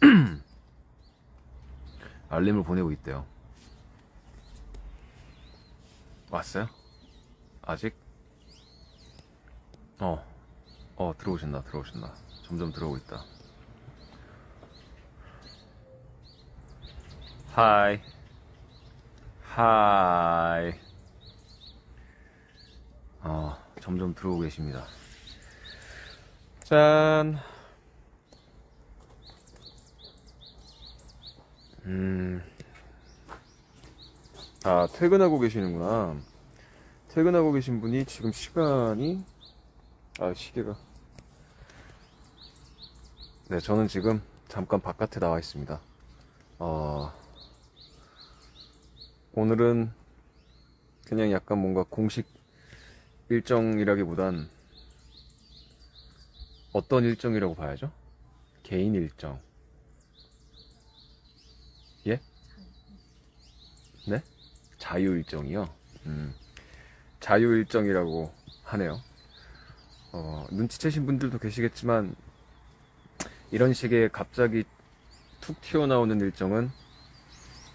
알림을 보내고 있대요. 왔어요? 아직? 어, 어, 들어오신다, 들어오신다. 점점 들어오고 있다. 하이. 하이. 어, 점점 들어오고 계십니다. 짠. 음. 아, 퇴근하고 계시는구나. 퇴근하고 계신 분이 지금 시간이, 아, 시계가. 네, 저는 지금 잠깐 바깥에 나와 있습니다. 어, 오늘은 그냥 약간 뭔가 공식 일정이라기보단 어떤 일정이라고 봐야죠? 개인 일정. 예? 네? 자유 일정이요? 음, 자유 일정이라고 하네요. 어, 눈치채신 분들도 계시겠지만, 이런 식의 갑자기 툭 튀어나오는 일정은,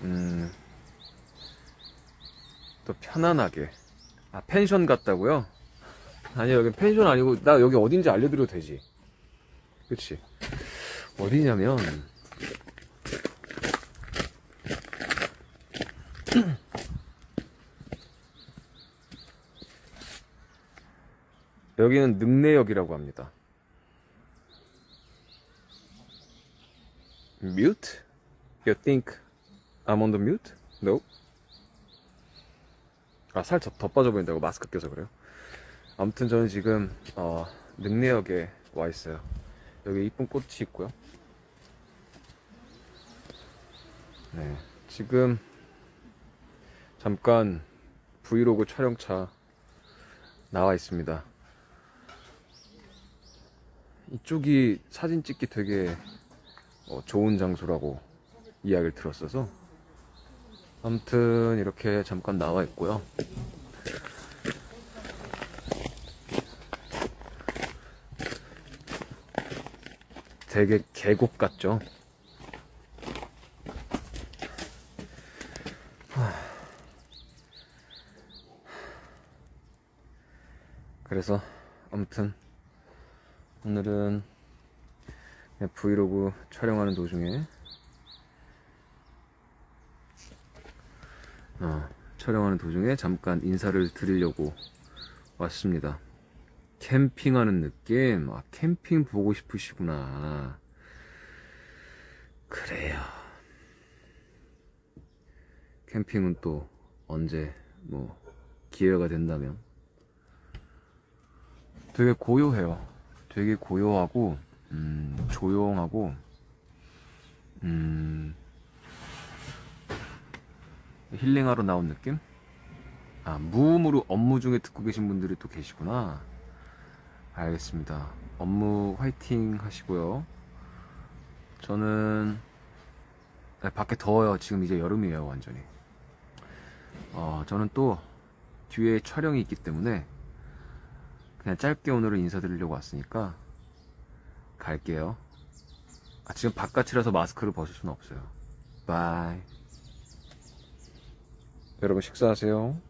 음, 또 편안하게. 아, 펜션 같다고요? 아니요, 여기 펜션 아니고, 나 여기 어딘지 알려드려도 되지. 그치? 어디냐면, 여기는 늑내역이라고 합니다. Mute? You think I'm on the mute? No? 아, 살 더, 더 빠져 보인다고 마스크 껴서 그래요? 아무튼 저는 지금, 어, 늑내역에 와 있어요. 여기 이쁜 꽃이 있고요. 네. 지금, 잠깐 브이로그 촬영차 나와 있습니다. 이쪽이 사진 찍기 되게 어, 좋은 장소라고 이야기를 들었어서 아무튼 이렇게 잠깐 나와 있고요. 되게 계곡 같죠? 하. 그래서 아무튼 오늘은 브이로그 촬영하는 도중에 어, 촬영하는 도중에 잠깐 인사를 드리려고 왔습니다. 캠핑하는 느낌? 아, 캠핑 보고 싶으시구나. 그래요. 캠핑은 또 언제 뭐 기회가 된다면 되게 고요해요. 되게 고요하고 음, 조용하고 음, 힐링하러 나온 느낌? 아, 무음으로 업무 중에 듣고 계신 분들이 또 계시구나. 알겠습니다. 업무 화이팅 하시고요. 저는 아, 밖에 더워요. 지금 이제 여름이에요, 완전히. 어, 저는 또 뒤에 촬영이 있기 때문에 그냥 짧게 오늘은 인사드리려고 왔으니까 갈게요. 아, 지금 바깥이라서 마스크를 벗을 수는 없어요. 바이. 여러분 식사하세요.